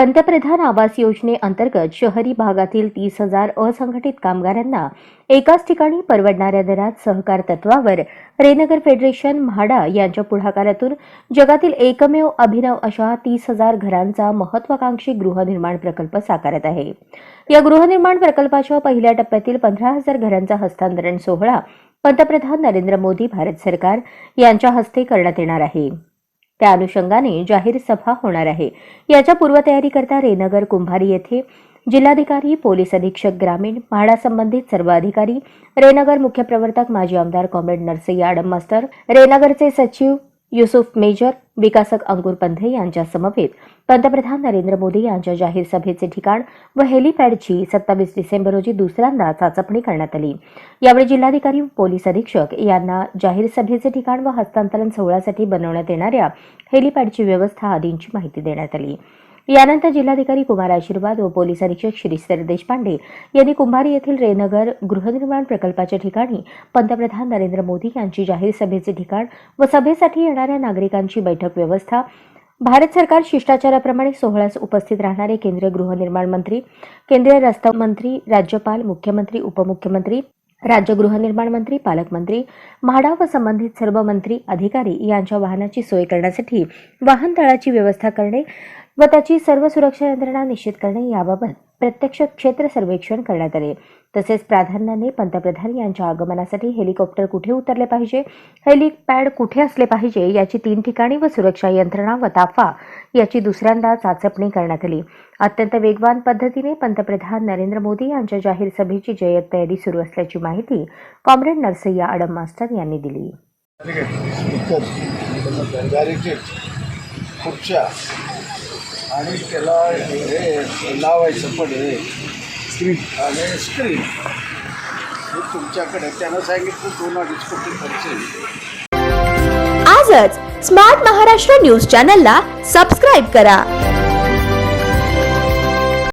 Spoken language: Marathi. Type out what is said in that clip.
पंतप्रधान आवास योजनेअंतर्गत शहरी भागातील तीस हजार असंघटित कामगारांना एकाच ठिकाणी परवडणाऱ्या दरात सहकार तत्वावर रेनगर फेडरेशन म्हाडा यांच्या पुढाकारातून जगातील एकमेव अभिनव अशा तीस हजार घरांचा महत्वाकांक्षी गृहनिर्माण प्रकल्प साकारत आहे. या गृहनिर्माण प्रकल्पाच्या पहिल्या टप्प्यातील पंधरा हजार घरांचा हस्तांतरण सोहळा पंतप्रधान नरेंद्र मोदी भारत सरकार यांच्या हस्ते करण्यात येणार आहे. त्या अनुषंगाने जाहीर सभा होणार आहे. याच्या पूर्वतयारीकरता रेनगर कुंभारी येथे जिल्हाधिकारी पोलीस अधीक्षक ग्रामीण म्हाडासंबंधित सर्व अधिकारी रेनगर मुख्य प्रवर्तक माजी आमदार कॉम्रेड नरसय्या आडम मास्तर रेनगरचे सचिव युसुफ मेजर विकासक अंकुर पंधे यांच्या समवेत पंतप्रधान नरेंद्र मोदी यांच्या जाहीर सभेचे ठिकाण व हेलिपॅडची सत्तावीस डिसेंबर रोजी दुसऱ्यांदा चाचपणी करण्यात आली. यावेळी जिल्हाधिकारी पोलीस अधीक्षक यांना जाहीर सभेचे ठिकाण व हस्तांतरण सोहळ्यासाठी बनवण्यात येणाऱ्या हेलिपॅडची व्यवस्था आदींची माहिती देण्यात आली. यानंतर जिल्हाधिकारी कुमार आशीर्वाद व पोलीस अधीक्षक श्रीस्तर देशपांडे यांनी कुंभारी येथील रेनगर गृहनिर्माण प्रकल्पाच्या ठिकाणी पंतप्रधान नरेंद्र मोदी यांची जाहीर सभेचे ठिकाण व सभेसाठी येणाऱ्या नागरिकांची बैठक व्यवस्था भारत सरकार शिष्टाचाराप्रमाणे सोहळ्यास उपस्थित राहणारे केंद्रीय गृहनिर्माण मंत्री केंद्रीय रस्ता मंत्री राज्यपाल मुख्यमंत्री उपमुख्यमंत्री राज्य गृहनिर्माण मंत्री पालकमंत्री म्हाडा व संबंधित सर्व मंत्री अधिकारी यांच्या वाहनाची सोय करण्यासाठी वाहनतळाची व्यवस्था करणे व त्याची सर्व सुरक्षा यंत्रणा निश्चित करणे याबाबत प्रत्यक्ष क्षेत्र सर्वेक्षण करण्यात आले. तसेच प्राधान्याने पंतप्रधान यांच्या आगमनासाठी हेलिकॉप्टर कुठे उतरले पाहिजे? हेलिपॅड कुठे असले पाहिजे? याची तीन ठिकाणी व सुरक्षा यंत्रणा व ताफा याची दुसऱ्यांदा चाचपणी करण्यात आली. अत्यंत वेगवान पद्धतीने पंतप्रधान नरेंद्र मोदी यांच्या जाहीर सभेची जय्यत तयारी सुरू असल्याची माहिती कॉम्रेड नरसय्या आडम मास्टर यांनी दिली. आणि त्याला हे लावायचं पण हे. स्क्रीन आणि स्क्रीन हे तुमच्याकडे त्यानं सांगितलं दोन अडीच कोटी खर्च येईल आजच स्मार्ट महाराष्ट्र न्यूज चॅनलला सबस्क्राईब करा.